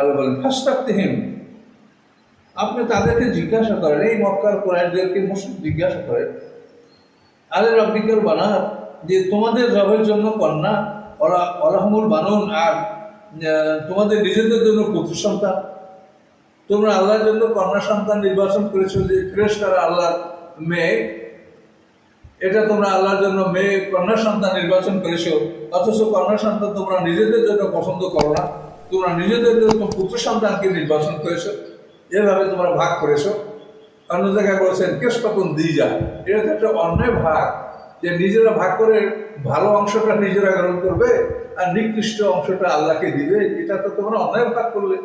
আল্লাহ বলেন ফাস্তাক্তিহীন আপনি তাদেরকে জিজ্ঞাসা করেন, এই মক্কার কোরআনদেরকে মুসলিম জিজ্ঞাসা করেন আলে রব্বিকাল বানার, যে তোমাদের রবের জন্য কন্যা, ওরা অরহমুল বানুন, আর তোমাদের নিজেদের জন্য পুত্র সন্তান। তোমরা আল্লাহর জন্য কন্যা সন্তান নির্বাচন করেছ, যে ফ্রেস্টার আল্লাহর মেয়ে। এটা তোমরা আল্লাহর জন্য মেয়ে, কন্যা সন্তান নির্বাচন করেছ, অথচ কন্যা সন্তান তোমরা নিজেদের জন্য পছন্দ করো না। তোমরা নিজেদের জন্য পুত্র সন্তানকে নির্বাচন করেছ এভাবে তোমরা ভাগ করেছ। অন্য জায়গায় বলছেন তখন দিয়ে যা এটা তো একটা অন্যায় ভাগ। যে নিজেরা ভাগ করে ভালো অংশটা নিজেরা গ্রহণ করবে আর নিকৃষ্ট অংশটা আল্লাহকে দিবে, এটা তো তোমরা অন্যায় ভাগ করলে।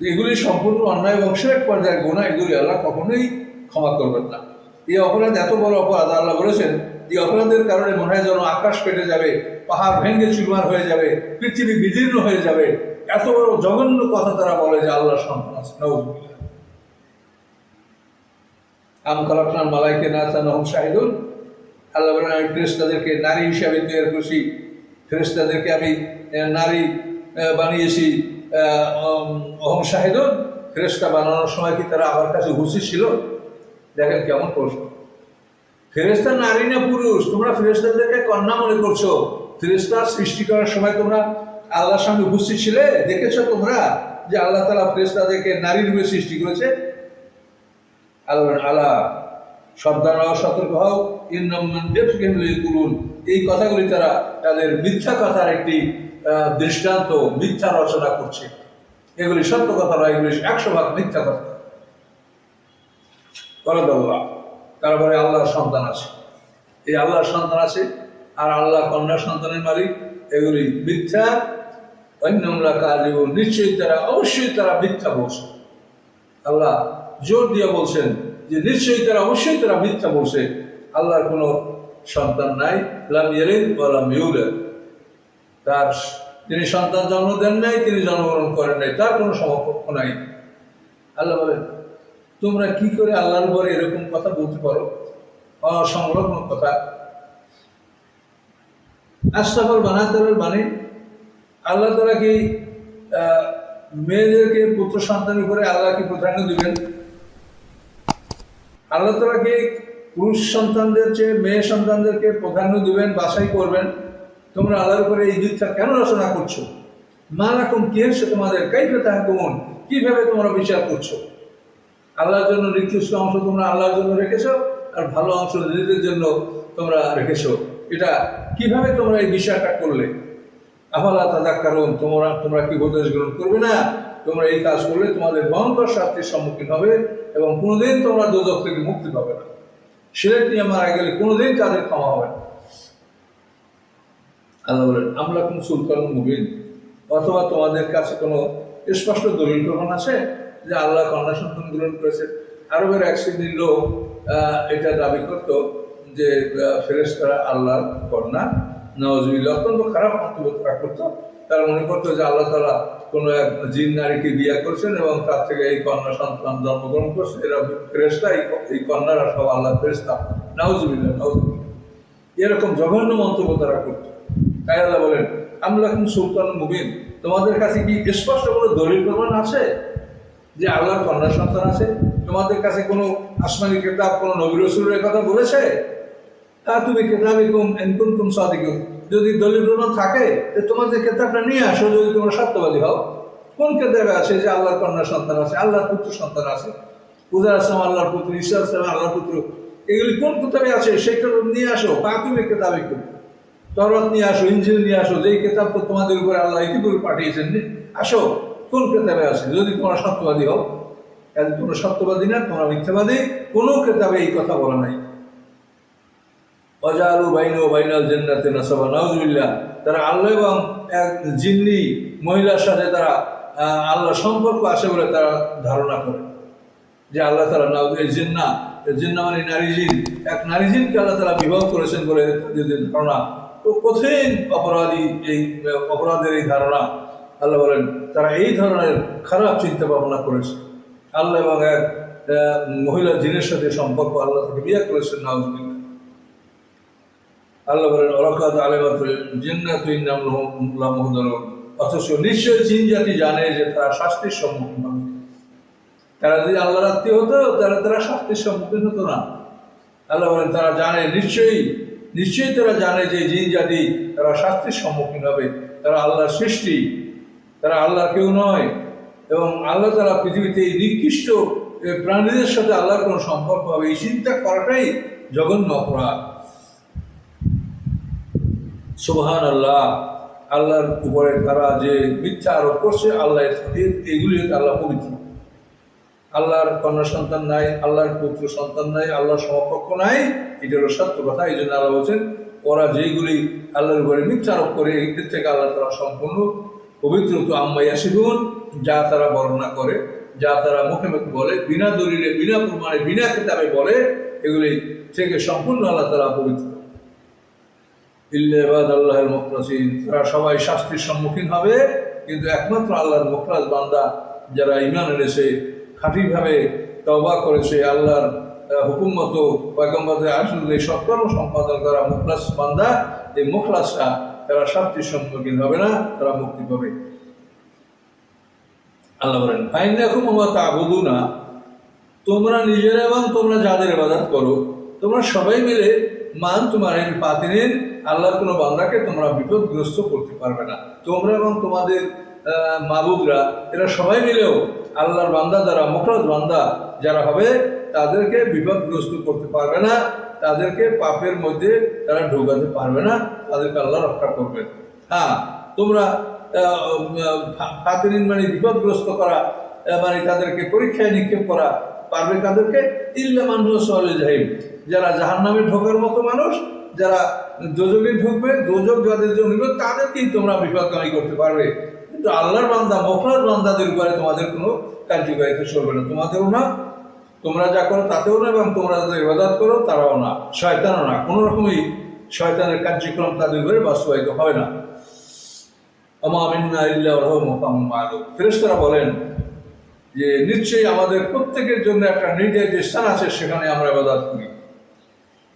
এগুলি সম্পূর্ণ অন্যায় বংশের এক পর্যায়ে গোনা এগুলি আল্লাহ কখনোই ক্ষমা করবেন না। এই অপরাধ এত বড় অপরাধ, আল্লাহ বলেছেন, এই অপরাধের কারণে মনে হয় যেন আকাশ পেটে যাবে। পাহাড় ভেঙে চুরমার হয়ে যাবে, পৃথিবী বিদীর্ণ হয়ে যাবে। এত বড় জঘন্য কথা তারা বলে যে আল্লাহ সন্তান আছে। নওজুবিল্লাহ। আম খালাকনার মালাইকে না তানহম শাহিদুল আল্লাহ বলেন, আমি ফেরেস্তাদেরকে নারী হিসাবে তৈরি করছি। ফেরেস্তাদেরকে আমি নারী বানিয়েছি অহম শাহিদুল ফেরেস্তা বানানোর সময় কি তারা আমার কাছে হুসি ছিল? দেখেন কেমন প্রশ্ন। ফেরেস্তা নারী না পুরুষ? তোমরা ফেরেস্তাদেরকে কন্যা মনে করছ? ফেরেস্তা সৃষ্টি করার সময় তোমরা আল্লাহর সঙ্গে উপস্থিত ছিলে? দেখেছ তোমরা যে আল্লাহ তালা ফেরেস্তাদেরকে নারী রূপে সৃষ্টি করেছে? আল্লাহ আলা, সাবধান হও, সতর্ক হও। করুন এই কথাগুলি তারা তাদের মিথ্যা কথার একটি দৃষ্টান্ত, মিথ্যা রচনা করছে। এগুলি সত্য কথা নয়, এগুলি একশো ভাগ মিথ্যা কথা। তারপরে আল্লাহর সন্তান আছে। এই আল্লাহর সন্তান আছে আর আল্লাহ কন্যা সন্তানের মালিক, এগুলি মিথ্যা। অন্যমরা কাজ নিশ্চয়ই তারা, অবশ্যই তারা মিথ্যা বলছে। আল্লাহ জোর দিয়ে বলছেন যে, নিশ্চয়ই তারা, অবশ্যই তারা মিথ্যা বলছে। আল্লাহর কোনো সন্তান নাই, লাম লাম তার, তিনি সন্তান জন্ম দেন নাই, তিনি জন্মগ্রহণ করেন নাই, তার কোনো সমকক্ষ নাই। আল্লাহ বলেন, তোমরা কি করে আল্লাহর উপরে এরকম কথা বলতে পারো? অসংলগ্ন কথা। আশরাফল বানাতে মানে আল্লাহ তারা কি মেয়েদেরকে পুত্র সন্তানের উপরে আল্লাহ কি প্রাধান্য দিবেন? আল্লাহ তারা কি পুরুষ সন্তানদের চেয়ে মেয়ে সন্তানদেরকে প্রাধান্য দিবেন, বাছাই করবেন? তোমরা আল্লাহর উপরে এই দিকটা কেন রচনা করছ? মা রকম কি হচ্ছে তোমাদের? কাইফে কমন কীভাবে তোমরা বিচার করছ? আল্লাহর জন্য নিকৃষ্ট অংশ তোমরা আল্লাহর জন্য রেখেছো, আর ভালো অংশ নিজেদের জন্য তোমরা রেখেছো। এটা কীভাবে তোমরা এই বিষয়টা করলে? আফালা তাদাক কারণ তোমরা তোমরা কি উপদেশ গ্রহণ করবে না? তোমরা এই কাজ করলে তোমাদের ভয়ঙ্কর শাস্তির সম্মুখীন হবে এবং কোনোদিন তোমরা দোজক থেকে মুক্তি পাবে না। সিলেট নিয়ে মারা গেলে কোনোদিন তাদের ক্ষমা হবে না। আল্লাহ বলেন আমরা কোন সুলতান মুবিন। অথবা তোমাদের কাছে কোনো স্পষ্ট দলিল প্রমাণ আছে যে আল্লাহ কন্যা সন্তান গ্রহণ করেছে? আরবের এক শ্রেণির লোক এটা দাবি করত যে ফেরেস্তারা আল্লাহর কন্যা। নওয়াজবিল্লা অত্যন্ত খারাপ মন্তব্য তারা করতো। তারা মনে করতো যে, আল্লাহ তালা কোনো এক জিন নারীকে বিয়ে করছেন এবং তার থেকে এই কন্যা সন্তান জন্মগ্রহণ করছে। এরা ফেরেস্তা এই কন্যারা সব আল্লাহ ফেরেস্তা নাউজবিল্লা এরকম জঘন্য মন্তব্য তারা করতো। তাই আল্লাহ বলেন আমরা কোন সুলতান মুবিন। তোমাদের কাছে কি স্পষ্ট কোনো দলিল প্রমাণ আছে? যে, আল্লাহর কন্যা সন্তান আছে? তোমাদের কাছে কোনো আসমানি কেতাব, কোনো নবী রসুলের কথা বলেছে? তা তুমি কেতাবে কুম এনকুন কুম সাদিকুম। যদি দলিল থাকে তো তোমাদের কেতাবটা নিয়ে আসো, যদি তোমরা সত্যবাদী হও, কোন কেতাবে আছে যে আল্লাহর কন্যা সন্তান আছে, আল্লাহর পুত্র সন্তান আছে? উদার আসলাম আল্লাহর পুত্র ঈশ্বর আসলাম আল্লাহর পুত্র। এগুলি কোন কেতাবে আছে সেই কেতাব নিয়ে আসো তুমি কেতাবে কুম। তরত নিয়ে আসো, ইঞ্জিল নিয়ে আসো, যেই কেতাব তো তোমাদের উপরে আল্লাহ ইতিপূর্বে পাঠিয়েছেন আসো, কোন কেতাবে আছে যদি তোমরা সত্যবাদী হও তোমরা সত্যবাদী না, তোমরা মিথ্যাবাদী, কোনো কেতাবে এই কথা বলা নাই। অজালু বাইন ও বাইনাল জেন্নাতে নাসাবা, নাউজুবিল্লাহ। তারা আল্লাহ এবং এক জিন্নি মহিলার সাথে তারা আল্লাহ সম্পর্ক আছে বলে তারা ধারণা করে। যে আল্লাহ তারা এই জিন্না জিন্না মানে নারী জিন। এক নারী জিনকে আল্লাহ তারা বিবাহ করেছেন বলে ধারণা। তো কঠিন অপরাধী এই, অপরাধের এই ধারণা, আল্লাহ বলেন, তারা এই ধরনের খারাপ চিন্তা ভাবনা করেছে। আল্লাহ এবং এক মহিলা জিনের সাথে সম্পর্ক আল্লাহ থেকে বিয়ে করেছেন, নাউজুবিল্লাহ। আল্লাহ বলেন অরকাত আলেমাত জিন্নাত ইন্নাম লামুহদার অথচ নিশ্চয়ই জিন জাতি জানে যে তারা শাস্তির সম্মুখীন হবে। তারা যদি আল্লাহ আত্মীয় হতো, তাহলে তারা শাস্তির সম্মুখীন হতো না। আল্লাহ বলেন, তারা জানে, নিশ্চয়ই নিশ্চয়ই তারা জানে যে জিন জাতি তারা শাস্তির সম্মুখীন হবে। তারা আল্লাহর সৃষ্টি, তারা আল্লাহ কেউ নয় এবং আল্লাহ তারা পৃথিবীতে এই নিকৃষ্ট প্রাণীদের সাথে আল্লাহর কোনো সম্পর্ক হবে। এই চিন্তা করাটাই জঘন্য অপরাধ। সুবহান আল্লাহ আল্লাহর উপরে তারা যে মিথ্যা আরোপ করছে, আল্লাহ এগুলি আল্লাহ পবিত্র। আল্লাহর কন্যা সন্তান নাই, আল্লাহর পুত্র সন্তান নাই, আল্লাহর সমকক্ষ নাই, এটা হলো সত্য কথা এই জন্য আল্লাহ বলছেন, ওরা যেইগুলি আল্লাহর উপরে মিথ্যা আরোপ করে, এদের থেকে আল্লাহ তারা সম্পূর্ণ পবিত্র। তো আম্মাই আসিগুন যা তারা বর্ণনা করে, যা তারা মুখে মুখে বলে, বিনা দলিলে, বিনা প্রমাণে, বিনা কিতাবে বলে, এগুলি থেকে সম্পূর্ণ আল্লাহ তারা পবিত্র। ইল্লাবাদ আল্লাহর মুখলাসিন তারা সবাই শাস্তির সম্মুখীন হবে, কিন্তু একমাত্র আল্লাহর মুখলাস বান্দা যারা ইমান এনেছে, খাঁটিভাবে তবা করেছে, আল্লাহর হুকুম মতো পয়গম্বরের আসলে সৎকর্ম সম্পাদন করা মুখলাস বান্দা, এই মুখলাসরা তারা শাস্তির সম্মুখীন হবে না, তারা মুক্তি পাবে। আল্লাহ বলেন ওয়া তা'বুদুনা তোমরা নিজেরা এবং তোমরা যাদের ইবাদত করো তোমরা সবাই মিলে মান তোমার এই পাতিনের আল্লাহর কোনো বান্দাকে তোমরা বিপদগ্রস্ত করতে পারবে না। তোমরা এবং তোমাদের মাবুদরা, এরা সবাই মিলেও আল্লাহর বান্দা যারা মকরদ বান্দা যারা হবে, তাদেরকে বিপদগ্রস্ত করতে পারবে না। তাদেরকে পাপের মধ্যে তারা ঢোকাতে পারবে না। তাদেরকে আল্লাহ রক্ষা করবে। হ্যাঁ তোমরা ফাতিরিন মানে বিপদগ্রস্ত করা মানে তাদেরকে পরীক্ষায় নিক্ষেপ করা পারবে কাদেরকে ইল্লা মানুষ সহলে যাইব যারা জাহান নামে ঢোকার মতো মানুষ যারা দোজকে ঢুকবে দোজক যাদের নিবে, তাদেরকেই তোমরা বিপদগামী করতে পারবে। কিন্তু আল্লাহর বান্দা মফলার বান্দাদের উপরে তোমাদের কোনো কার্যকারিতা চলবে না। তোমাদেরও না তোমরা যা করো তাতেও না এবং তোমরা যাদের ইবাদত করো তারাও না। শয়তানও না। কোনো রকমই শয়তানের কার্যক্রম তাদের উপরে বাস্তবায়িত হবে না। আমামিন্না ইল্লা মোকাম মালুক ফেরেশতারা বলেন যে নিশ্চয়ই আমাদের প্রত্যেকের জন্য একটা নির্দেশ স্থান আছে, সেখানে আমরা ইবাদত করি।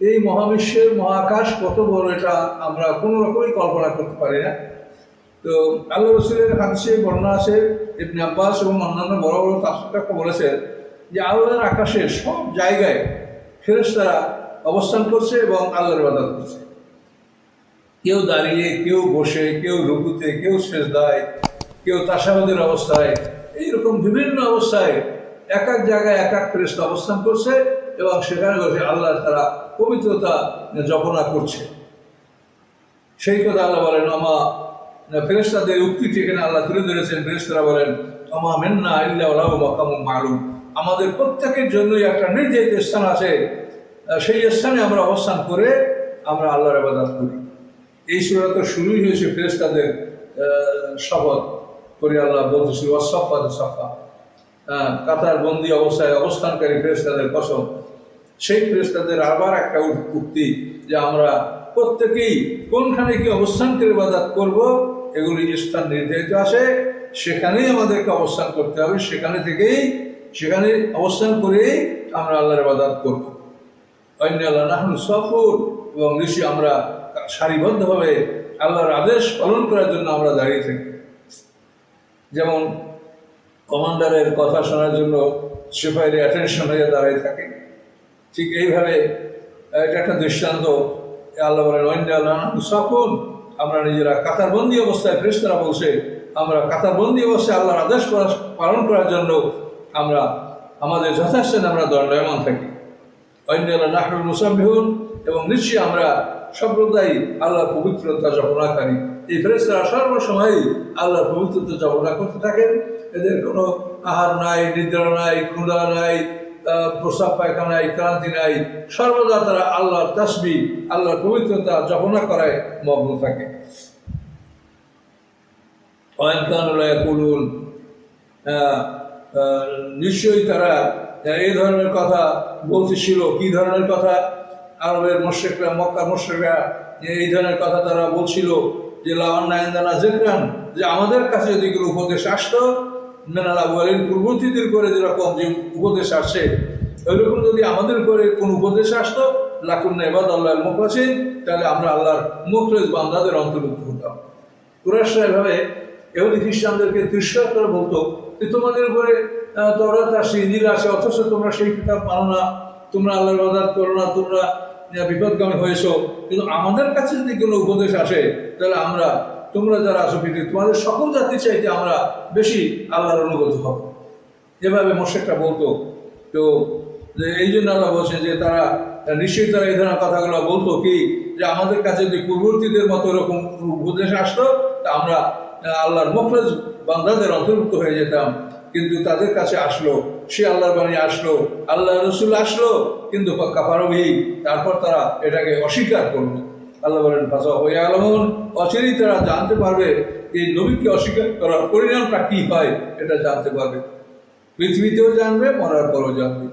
এই মহাবিশ্বের মহাকাশ কত বড়, এটা আমরা কোনো রকমই কল্পনা করতে পারি না। তো আল্লাহ রসুলের হাদিসে বর্ণনা আছে, ইবনে আব্বাস এবং অন্যান্য বড় বড় তাফসিররা বলেছেন যে আল্লাহর আকাশে সব জায়গায় ফেরেশতারা অবস্থান করছে এবং আল্লাহর ইবাদত করছে। কেউ দাঁড়িয়ে, কেউ বসে, কেউ রুকুতে, কেউ শেষ সেজদায়, কেউ তাসাবাদের অবস্থায় এইরকম বিভিন্ন অবস্থায় এক এক জায়গায় এক এক ফেরেশতা অবস্থান করছে এবং সেখানে বসে আল্লাহ তারা পবিত্রতা জপনা করছে। সেই কথা আল্লাহ বলেন আমা ফেরেস্তাদের উক্তিটি এখানে আল্লাহ তুলে ধরেছেন। ফেরেস্তারা বলেন আমা মেন্না ইল্লা ওলাহ মকাম মালুম। আমাদের প্রত্যেকের জন্যই একটা নির্ধারিত স্থান আছে, সেই স্থানে আমরা অবস্থান করে আমরা আল্লাহর আবাদাত করি। এই সুরা তো শুরুই হয়েছে ফেরেস্তাদের শপথ। করে আল্লাহ বলতেছিল অসফাদ সফা। কাতার বন্দি অবস্থায় অবস্থানকারী ফেরেস্তাদের কসম। সেই ফেরেস্তাদের আবার একটা উক্তি যে আমরা প্রত্যেকেই কোনখানে কি অবস্থান করে বাদাত করব, এগুলি স্থান নির্ধারিত আছে, সেখানেই আমাদেরকে অবস্থান করতে হবে, সেখানে থেকেই, সেখানে অবস্থান করেই আমরা আল্লাহর বাদাত করব। অন্য আল্লাহ নাহনু সফর, এবং নিশ্চয়ই আমরা সারিবদ্ধভাবে আল্লাহর আদেশ পালন করার জন্য আমরা দাঁড়িয়ে থাকি। যেমন কমান্ডারের কথা শোনার জন্য সিপাহীর অ্যাটেনশন হয়ে দাঁড়িয়ে থাকে। ঠিক এইভাবে এটা একটা দৃষ্টান্ত। আল্লাহ বলেন আল্লাহ সফল আমরা নিজেরা কাতারবন্দি অবস্থায় ফেরেশতারা বলছে, আমরা কাতারবন্দি অবস্থায় আল্লাহর আদেশ পালন করার জন্য আমরা, আমাদের যথাস্থানে আমরা দণ্ডায়মান থাকি। অন্য আল্লাহ নাহরুল মুসাবিহুন এবং নিশ্চয়ই আমরা সম্প্রদায় আল্লাহর পবিত্রতা জপনাকারী এই ফেরেস্তারা সর্বসময় আল্লাহর পবিত্রতা জপনা করতে থাকেন। এদের কোনো আহার নাই, নিদ্রা নাই, ক্ষুধা নাই প্রস্রাব পায়খানা নাই ক্রান্তি নাই। সর্বদা তারা আল্লাহর তাসবি আল্লাহর পবিত্রতা জপনা করায় মগ্ন থাকে। নিশ্চয়ই তারা এই ধরনের কথা বলতেছিল, কি ধরনের কথা? আরবের মোশেকরা মক্কা মোশেকরা এই ধরনের কথা তারা বলছিল। যে লাওয়ান্নায়ন্দানা জেকরান যে আমাদের কাছে যদি কোনো উপদেশ আসতো মেনালা বলেন পূর্বতীদের করে যেরকম যে উপদেশ আসে ওইরকম যদি আমাদের করে কোন উপদেশ আসতো লাকুন্না এবাদ আল্লাহর মুখ আছে তাহলে আমরা আল্লাহর মুখরেজ বান্দাদের অন্তর্ভুক্ত হতাম। কুরাশরা এভাবে এহুদি খ্রিস্টানদেরকে তিরস্কার করে বলতো যে তোমাদের উপরে আহ, তওরাত আসে ইঞ্জিল আসে অথচ তোমরা সেই কিতাব মানো না তোমরা আল্লাহর ইবাদত করো না তোমরা বিপদগামী হয়েছো, কিন্তু আমাদের কাছে যদি কোনো উপদেশ আসে, তাহলে আমরা, তোমরা যারা আছো পৃথিবী তোমাদের সকল জাতি চাইতে আমরা বেশি আল্লাহর অনুগত হব। যেভাবে মোশেকটা বলতো। তো যে এই জন্য আল্লাহ বলছে যে তারা, নিশ্চয়ই তারা এই ধরনের কথাগুলো বলতো কি, যে আমাদের কাছে যদি পূর্ববর্তীদের মতো এরকম উপদেশ আসতো, তা আমরা আল্লাহর মখলেজ বান্দাদের অন্তর্ভুক্ত হয়ে যেতাম। কিন্তু তাদের কাছে আসলো সে আল্লাহর বাণী আসলো আল্লাহ রসুল আসলো, কিন্তু কাপারবি তারপর তারা এটাকে অস্বীকার করল। আল্লাহ বলেন ভাষা হয়ে আলমন অচিরেই তারা জানতে পারবে এই নবীকে অস্বীকার করার পরিণামটা কি হয়, এটা জানতে পারবে। পৃথিবীতেও জানবে, মরার পরও জানবে।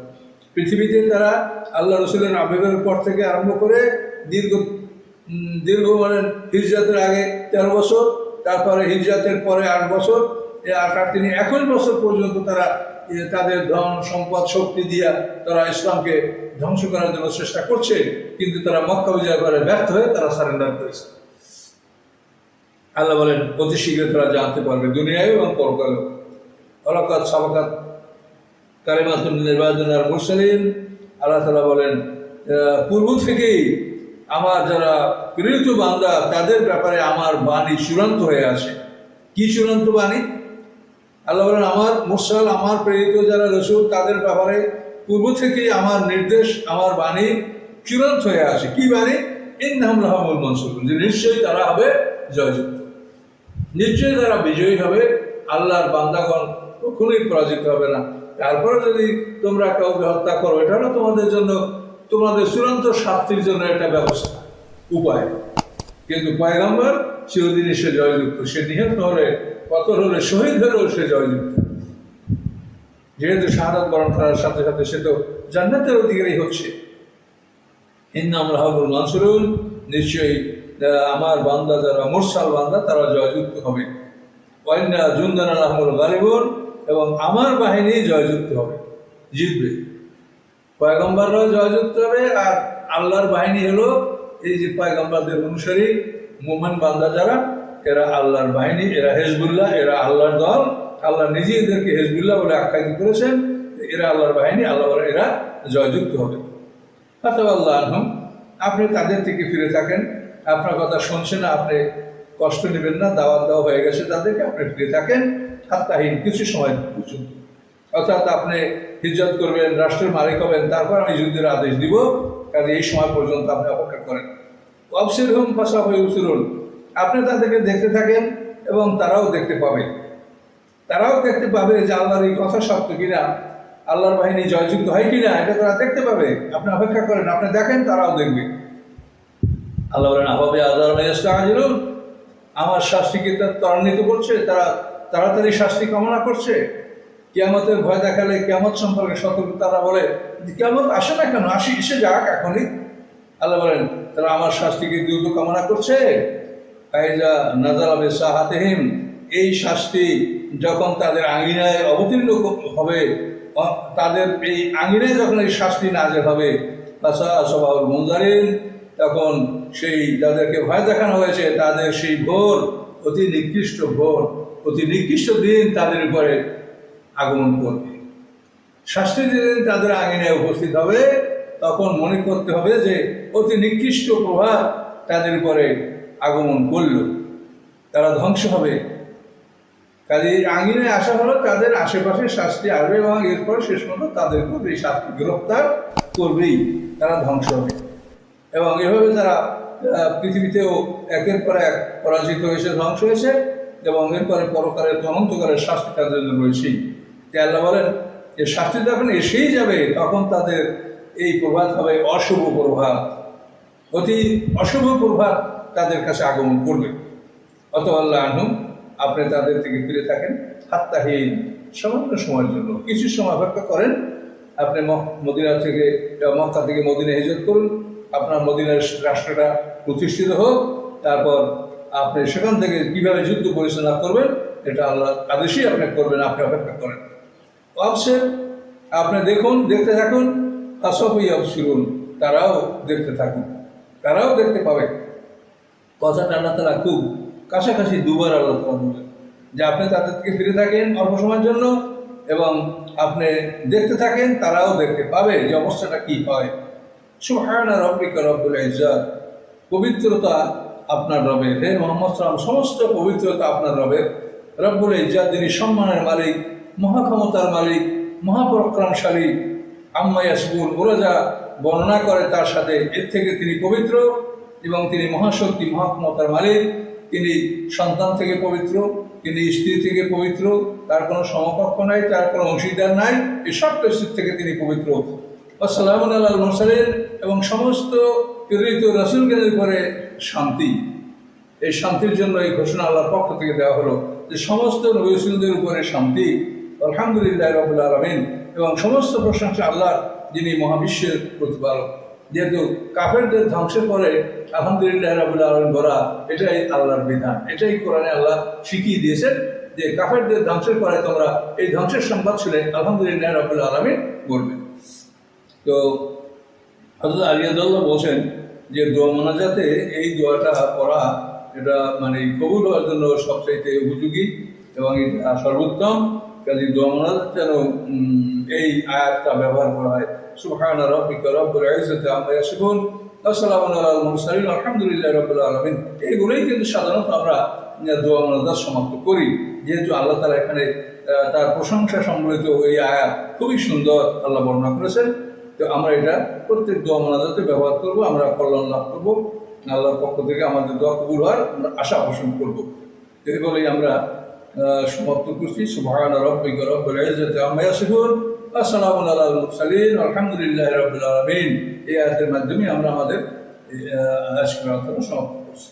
পৃথিবীতে তারা আল্লাহ রসুলের আবেদনের পর থেকে আরম্ভ করে দীর্ঘ দীর্ঘ মানে হিজরাতের আগে তেরো বছর, তারপরে হিজরাতের পরে আট বছর আট তিনি একুশ বছর পর্যন্ত তারা তাদের ধন, সম্পদ, শক্তি দিয়া তারা ইসলামকে ধ্বংস করার জন্য চেষ্টা করছে, কিন্তু তারা মক্কা বিজয় করে ব্যর্থ হয়ে তারা সারেন্ডার করেছে। আল্লাহ বলেন, অতি শীঘ্র তারা জানতে পারবে দুনিয়ায় এবং পরকালেও অলকাত সাবাকাত কালিমাতুল নির্বাচন আর মুরসালিন, আল্লাহ তালা বলেন পূর্ব থেকেই আমার যারা প্রেরিত বান্দা, তাদের ব্যাপারে আমার বাণী চূড়ান্ত হয়ে আসে। কি চূড়ান্ত বাণী? আল্লাহ বলেন, আমার মুরসাল, আমার প্রেরিত যারা রসুল, তাদের ব্যাপারে পূর্ব থেকেই আমার নির্দেশ, আমার বাণী চূড়ান্ত হয়ে আসে। কি বাণী? ইন্নাম রহমুল মনসুর যে নিশ্চয়ই তারা হবে জয়যুক্ত। নিশ্চয়ই তারা বিজয়ী হবে, আল্লাহর বান্দাগণ কখনোই পরাজিত হবে না। তারপরে যদি তোমরা কাউকে হত্যা করো এটা হলো তোমাদের জন্য, তোমাদের চূড়ান্ত শাস্তির জন্য একটা ব্যবস্থা, উপায়। কিন্তু পয়গাম্বর চিরদিনই সে জয়যুক্ত, সে নিহত হলে কত হলে শহীদ হলেও সে জয়যুক্ত যেহেতু শাহাদাত বরণ করার সাথে সাথে সে তো জান্নাতের অধিকারী হচ্ছে। ইন্নাম রাহুল মানসুরুল নিশ্চয়ই আমার বান্দা যারা মুরসাল বান্দা, তারা জয়যুক্ত হবে। ওয়াইন্না জুন্দান আলহামুল গালিবুন, এবং আমার বাহিনী জয়যুক্ত হবে। জিতবে। পয়গম্বররাও জয়যুক্ত হবে, আর আল্লাহর বাহিনী হলো এই যে পয়গম্বরদের অনুসারী মোমেন বান্দা যারা এরা আল্লাহর বাহিনী, এরা হেজবুল্লাহ, এরা আল্লাহর দল। আল্লাহ নিজে এদেরকে হেজবুল্লাহ বলে আখ্যায়িত করেছেন। এরা আল্লাহর বাহিনী, আল্লাহ এরা জয়যুক্ত হবে। অথবা আল্লাহ আনহম, আপনি তাদের থেকে ফিরে থাকেন। আপনার কথা শুনছেন না আপনি কষ্ট নেবেন না, দাওয়াত দেওয়া হয়ে গেছে তাদেরকে, আপনি ফিরে থাকেন। হাত্তাহীন কিছু সময় পর্যন্ত। অর্থাৎ আপনি হিজরত করবেন, রাষ্ট্রের মালিক হবেন, তারপর আমি যুদ্ধের আদেশ দিব। কাজে এই সময় পর্যন্ত আপনি অপেক্ষা করেন। অবসির হোম পাশা হয়ে উসুরুল আপনি তাদেরকে দেখতে থাকেন এবং তারাও দেখতে পাবে। তারাও দেখতে পাবে যে আল্লাহর এই কথা সত্য কিনা, আল্লাহর বাহিনী জয়যুক্ত হয় কিনা, এটা তারা দেখতে পাবে। আপনি অপেক্ষা করেন, আপনি দেখেন, তারাও দেখবে। আল্লাহ বলেন আহবে মেজরুল আমার শাস্তিকে ত্বরান্বিত করছে? তারা তাড়াতাড়ি শাস্তি কামনা করছে? কিয়ামতের ভয় দেখালে কিয়ামত সম্পর্কে সতর্ক তারা বলে, কিয়ামত আসে না কেন? আসি, এসে যাক, এখনই। আল্লাহ বলেন, তারা আমার শাস্তিকে দ্রুত কামনা করছে? কাইজা নাজার আবে সাহাতেহিম এই শাস্তি যখন তাদের আঙিনায় অবতীর্ণ হবে তাদের এই আঙিনায় যখন এই শাস্তি নাজের হবে তাছাড়া মন্দারিন তখন সেই যাদেরকে ভয় দেখানো হয়েছে, তাদের সেই ভোর, অতি নিকৃষ্ট ভোর, অতি নিকৃষ্ট দিন তাদের উপরে আগমন করবে। শাস্তি যেদিন তাদের আঙিনায় উপস্থিত হবে, তখন মনে করতে হবে যে অতি নিকৃষ্ট প্রভাব তাদের উপরে আগমন করল। তারা ধ্বংস হবে। কাজে এই আঙিনায় আসা হলো তাদের আশেপাশে শাস্তি আসবে এবং এরপর শেষ পর্যন্ত তাদের উপর এই শাস্তি গ্রেফতার করবেই। তারা ধ্বংস হবে। এবং এভাবে তারা পৃথিবীতেও একের পর এক পরাজিত হয়েছে, ধ্বংস হয়েছে এবং এরপরে পরকারের অনন্তকারের শাস্তি তাদের রয়েছেই। আল্লাহ বলেন যে শাস্তি যখন এসেই যাবে, তখন তাদের এই প্রভাত হবে অশুভ প্রভাত। অতি অশুভ প্রভাব তাদের কাছে আগমন করবে। অত আল্লাহ আনহুম আপনি তাদের থেকে ফিরে থাকেন। হাত্তাহীন সামান্য সময়ের জন্য। কিছু সময় অপেক্ষা করেন। আপনি মদিনা থেকে মক্কা থেকে মদিনা হিজরত করুন। আপনার মদিনার রাষ্ট্রটা প্রতিষ্ঠিত হোক। তারপর আপনি সেখান থেকে কীভাবে যুদ্ধ পরিচালনা করবেন, এটা আল্লাহ আদেশই আপনি করবেন, আপনি অপেক্ষা করেন। অবশ্যই আপনি দেখুন, দেখতে থাকুন। আসফই অবসিরুন তারাও দেখতে থাকুন তারাও দেখতে পাবে। কথাটা আল্লাহ তালা খুব কাছাকাছি দুবার আল্লাহ তালা বলেন যে আপনি তাদের থেকে ফিরে থাকেন অল্প সময়ের জন্য এবং আপনি দেখতে থাকেন, তারাও দেখতে পাবে যে অবস্থাটা কি হয়। সুহায়না রব্বিকা রব্বুল ইজ্জাত। পবিত্রতা আপনার রবের। হে মোহাম্মদ সালাম সমস্ত পবিত্রতা আপনার রবের। রব্বুল ইজ্জাত যিনি সম্মানের মালিক, মহাক্ষমতার মালিক, মহাপরাক্রমশালী, আম্মা ইয়াসবুল ওরা যা বর্ণনা করে তার সাথে, এর থেকে তিনি পবিত্র। এবং তিনি মহাশক্তি, মহাক্ষমতার মালিক। তিনি সন্তান থেকে পবিত্র, তিনি স্ত্রী থেকে পবিত্র, তার কোনো সমকক্ষ নাই, তার কোনো অংশীদার নাই, এই সব কিছু থেকে তিনি পবিত্র। আসসালাম আল্লাহ মসালের এবং সমস্ত প্রেরিত রসুলগণের উপরে শান্তি। এই শান্তির জন্য এই ঘোষণা আল্লাহর পক্ষ থেকে দেওয়া হলো যে সমস্ত নবীসুলদের উপরে শান্তি। আলহামদুলিল্লাহ রবুল আলমিন। এবং সমস্ত প্রশংসা আল্লাহ যিনি মহাবিশ্বের প্রতিপালক। যেহেতু কাফেরদের ধ্বংসের পরে আলহামদুলিল্লাহ রবুল আলমিন বলা, এটাই আল্লাহর বিধান। এটাই কোরআনে আল্লাহ শিখিয়ে দিয়েছেন যে কাফেরদের ধ্বংসের পরে তোমরা এই ধ্বংসের সংবাদ শুনে আলহামদুলিল্লাহ রবুল আলমিন বলবে। তো হজরত আলিয়াদুল্লাহ বলছেন যে দোয়া মোনাজাতে এই দোয়াটা পড়া, এটা মানে কবুল হওয়ার জন্য সবচাইতে উপযোগী এবং সর্বোত্তম। কাজে দোয়া মোনাজাত যেন এই আয়াতটা ব্যবহার করা হয়। সুবহান রাব্বিকা রব্বুল ইজ্জাতি আম্মা ইয়াসিফুন আসসালামু আলাল মুরসালিন, আলহামদুলিল্লাহ রাব্বিল আলামিন। এইগুলোই কিন্তু সাধারণত আমরা দোয়া মোনাজাত সমাপ্ত করি। যেহেতু আল্লাহ তাআলা এখানে তার প্রশংসা সম্বলিত এই আয়াত খুবই সুন্দর আল্লাহ বর্ণনা করেছেন। তো আমরা এটা প্রত্যেক দোয়া মোনাজাতে ব্যবহার করব, আমরা কল্যাণ লাভ করব। আল্লাহর পক্ষ থেকে আমাদের দোয়া কবুল হওয়ার আমরা আশা পোষণ করব। এই বলেই আমরা সমাপ্ত করছি। সুবহান রাব্বিকা রব্বিল ইজ্জাতি আম্মা ইয়াসিফুন। আসসালামু আলাল মুরসালিন আলহামদুলিল্লাহি রাব্বিল আলামিন এই আয়াতের মাধ্যমে আমরা আমাদের এই, আহ, আজকের আলোচনা সমাপ্ত করছি